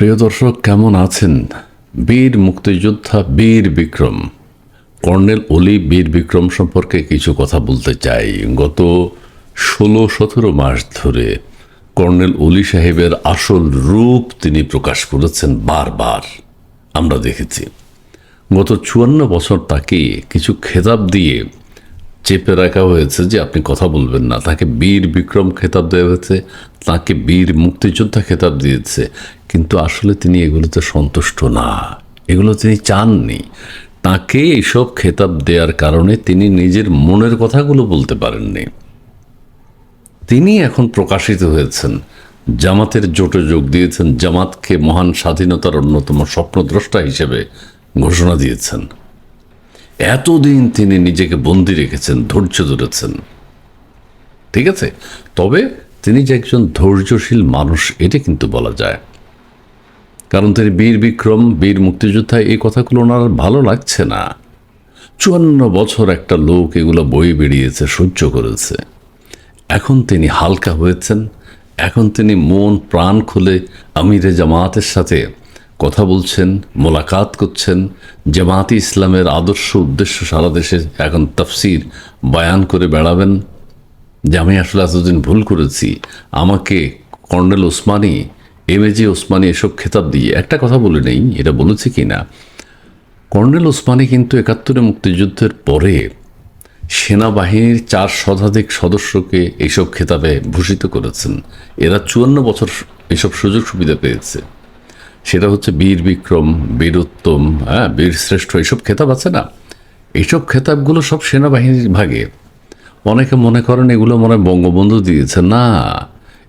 প্রিয় দর্শক, কেমন আছেন? বীর মুক্তিযোদ্ধা বীর বিক্রম। কর্নেল অলি বীর বিক্রম সম্পর্কে কিছু কথা বলতে চাই। গত ষোলো সতেরো মাস ধরে কর্নেল অলি সাহেবের আসল রূপ তিনি প্রকাশ করেছেন বারবার। আমরা দেখেছি। গত চুয়ান্ন বছর তাকে কিছু খেতাব দিয়ে চেপে রাখা হয়েছে যে আপনি কথা বলবেন না। তাকে বীর বিক্রম খেতাব দেওয়া হয়েছে, তাকে বীর মুক্তিযোদ্ধা খেতাব দিয়েছে। কিন্তু আসলে তিনি এগুলোতে সন্তুষ্ট না। এগুলো তিনি চাননি। তাকে এইসব খেতাব দেওয়ার কারণে তিনি নিজের মনের কথাগুলো বলতে পারেননি। তিনি এখন প্রকাশিত হয়েছেন। জামাতের জোটে যোগ দিয়েছেন। জামাতকে মহান স্বাধীনতার অন্যতম স্বপ্নদ্রষ্টা হিসেবে ঘোষণা দিয়েছেন। এতদিন তিনি নিজেকে বন্দি রেখেছেন, ধৈর্য ধরেছেন। ঠিক আছে? তবে তিনি যে একজন ধৈর্যশীল মানুষ, এটা কিন্তু বলা যায়। কারণ তিনি বীর বিক্রম, বীর মুক্তিযোদ্ধা, এই কথাগুলো ওনার ভালো লাগছে না। চুয়ান্ন বছর একটা লোক এগুলো বই বেরিয়েছে সহ্য করেছে। এখন তিনি হালকা হয়েছেন, এখন তিনি মন, প্রাণ খুলে আমিরে জামাতের সাথে কথা বলছেন, মোলাকাত করছেন জামাতি ইসলামের আদর্শ উদ্দেশ্য সারা দেশে এখন তফসির বায়ান করে বেড়াবেন, যে আমি আসলে এতদিন ভুল করেছি। আমাকে colonel Osmani M A Osmani এসব খেতাব দিয়ে, একটা কথা বলে নেই, এটা বলেছে কি না কর্নেল ওসমানী কিন্তু একাত্তরে মুক্তিযুদ্ধের পরে সেনাবাহিনীর চার শতাধিক সদস্যকে এইসব খেতাবে ভূষিত করেছেন। এরা চুয়ান্ন বছর এসব সুযোগ সুবিধা পেয়েছে। সেটা হচ্ছে বীর বিক্রম বীরোত্তম হ্যাঁ বীর শ্রেষ্ঠ এইসব খেতাব আছে না? এইসব খেতাবগুলো সব সেনাবাহিনীর ভাগে। অনেকে মনে করেন এগুলো মনে হয় বঙ্গবন্ধু দিয়েছে না,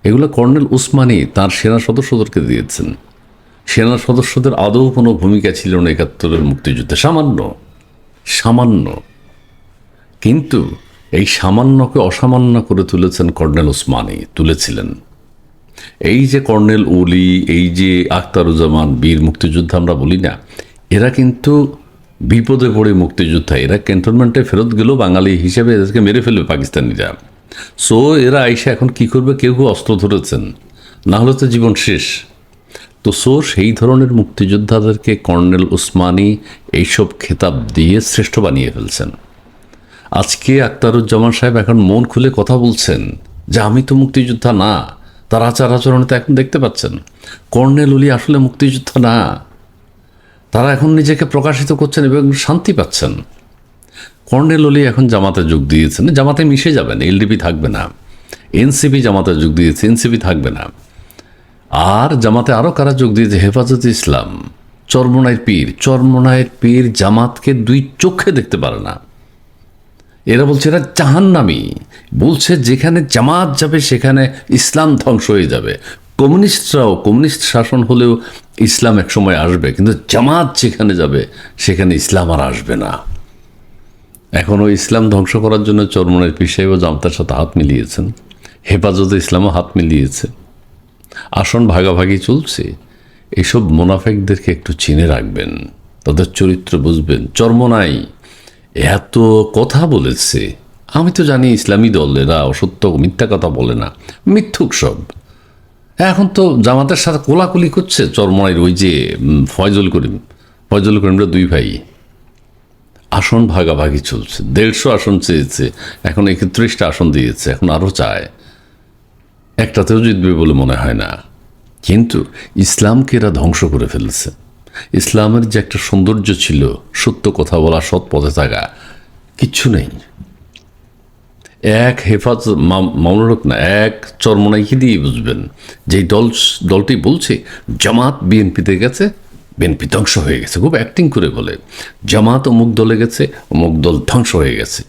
এগুলো কর্নেল উসমানী তার সেনা সদস্যদেরকে দিয়েছেন। সেনা সদস্যদের আদৌ কোনো ভূমিকা ছিল না একাত্তরের মুক্তিযুদ্ধে। সামান্য সামান্য। কিন্তু এই সামান্যকে অসামান্য করে তুলেছেন কর্নেল ওসমানী তুলেছিলেন। এই যে কর্নেল ওলি, এই যে আখতারুজ্জামান বীর মুক্তিযোদ্ধা আমরা বলি না, এরা কিন্তু বিপদে পড়ে মুক্তিযোদ্ধা। এরা ক্যান্টনমেন্টে ফেরত গেলেও বাঙালি হিসেবে এদেরকে মেরে ফেলবে পাকিস্তানিরা। সো এরা আইসা এখন কি করবে? কেউ কেউ অস্ত্র ধরেছেন। না হলে তো জীবন শেষ। তো সো সেই ধরনের মুক্তিযোদ্ধাদেরকে কর্নেল ওসমানী এইসব খেতাব দিয়ে শ্রেষ্ঠ বানিয়ে ফেলছেন। আজকে আক্তারুজ্জামান সাহেব এখন মন খুলে কথা বলছেন যে, আমি তো মুক্তিযোদ্ধা না। তার আচার আচরণে তো এখন দেখতে পাচ্ছেন কর্নেল উলি আসলে মুক্তিযুদ্ধ না। তারা এখন নিজেকে প্রকাশিত করছেন এবং শান্তি পাচ্ছেন। কর্নেল অলি এখন জামাতে যোগ দিয়েছেন, জামাতে মিশে যাবেন, এলডিপি থাকবে না, এনসিপি জামাতে যোগ দিয়েছে, এনসিপি থাকবে না। আর জামাতে আরও কারা যোগ দিয়েছে? হেফাজতে ইসলাম চরমনায়ের পীর চরমনায়ের পীর জামাতকে দুই চোখে দেখতে পারে না। এরা বলছে এরা জাহান্নামি। বলছে যেখানে জামাত যাবে সেখানে ইসলাম ধ্বংস হয়ে যাবে। কমিউনিস্টরাও, কমিউনিস্ট শাসন হলেও ইসলাম এক সময় আসবে, কিন্তু জামাত যেখানে যাবে, সেখানে ইসলাম আর আসবে না। এখনও ইসলাম ধ্বংস করার জন্য চরমনের পিসাইও জামতার সাথে হাত মিলিয়েছেন। হেফাজতে ইসলামও হাত মিলিয়েছে। আসন ভাগাভাগি চলছে। এইসব মোনাফেকদেরকে একটু চিনে রাখবেন। তাদের চরিত্র বুঝবেন। চর্মনাই এত কথা বলেছে। আমি তো জানি ইসলামী দল এরা অসত্য মিথ্যা কথা বলে না। মিথ্যুক সব। এখন তো জামাতের সাথে কোলাকুলি করছে চরমনাইয়ের ওই যে ফয়জল করিম। ফয়জল করিমরা দুই ভাই। আসন ভাগাভাগি চলছে। দেড়শো আসন চেয়েছে। এখন একত্রিশটা আসন দিয়েছে। এখন আরও চায়। একটাতেও জিতবে বলে মনে হয় না। কিন্তু ইসলামকে এরা ধ্বংস করে ফেলেছে। ইসলামের যে একটা সৌন্দর্য ছিল, সত্য কথা বলা সৎ পথে থাকা, কিচ্ছু নেই। এক হেফাজ মামলক না, এক চরমনাইকে দিয়ে বুঝবেন। যেই দল, দলটি বলছে, জামাত বিএনপিতে গেছে, বিএনপি ধ্বংস হয়ে গেছে। খুব অ্যাক্টিং করে বলে। জামাত অমুক দলে গেছে, অমুক দল ধ্বংস হয়ে গেছে।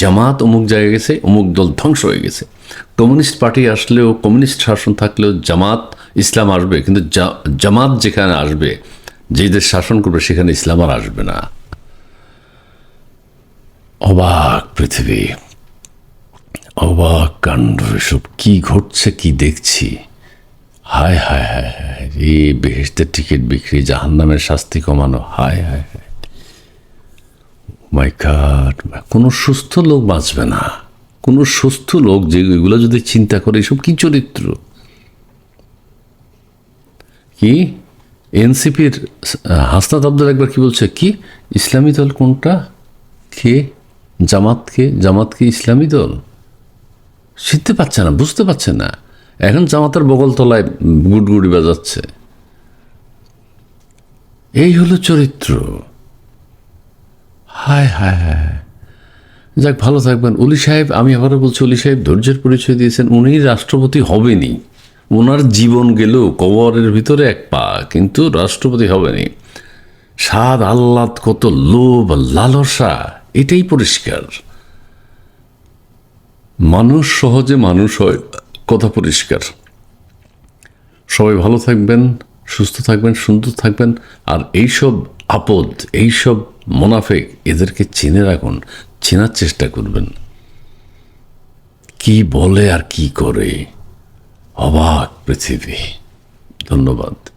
জামাত অমুক জায়গায় গেছে, অমুক দল ধ্বংস হয়ে গেছে। কমিউনিস্ট পার্টি আসলেও, কমিউনিস্ট শাসন থাকলেও জামাত ইসলাম আসবে। কিন্তু জামাত যেখানে আসবে যেই দেশ শাসন করবে, সেখানে ইসলাম আর আসবে না। অবাক পৃথিবী। অবাক কাণ্ড, এসব কি ঘটছে, কি দেখছি? হায় হায় হায় হায়, রে বেহেস্তের টিকিট বিক্রি, জাহান্নামের শাস্তি কমানো, হায় হায় হায়। মাই গড কোনো সুস্থ লোক বাঁচবে না। কোনো সুস্থ লোক যে এগুলো যদি চিন্তা করে, এসব কি চরিত্র? কি? এনসিপির হাসনাত আব্দুল একবার কি বলছে? কি? ইসলামী দল কোনটা? কে? জামাত কে? জামাত কি ইসলামী দল? শিখতে পারছে না, বুঝতে পারছে না। এখন জামাতের বগল তলায় গুড়গুড়ি বাজাচ্ছে। এই হলো চরিত্র। হায় হায় হায়। যাক, ভালো থাকবেন। উলি সাহেব, আমি আবারও বলছি, উলি সাহেব ধৈর্যের পরিচয় দিয়েছেন। উনি রাষ্ট্রপতি হবেনি ওনার জীবন গেল কবরের ভিতরে এক পা, কিন্তু রাষ্ট্রপতি হবেনি। স্বাদ আহ্লাদ, কত লোভ, লালসা, এটাই পরিষ্কার। মানুষ সহজে মানুষ হয়, কথা পরিষ্কার। সবাই ভালো থাকবেন, সুস্থ থাকবেন, সুন্দর থাকবেন, আর এইসব আপদ, এইসব মোনাফেক এদেরকে চিনে রাখুন, চেনার চেষ্টা করবেন। কি বলে আর কি করে? অবাক পৃথিবী। ধন্যবাদ।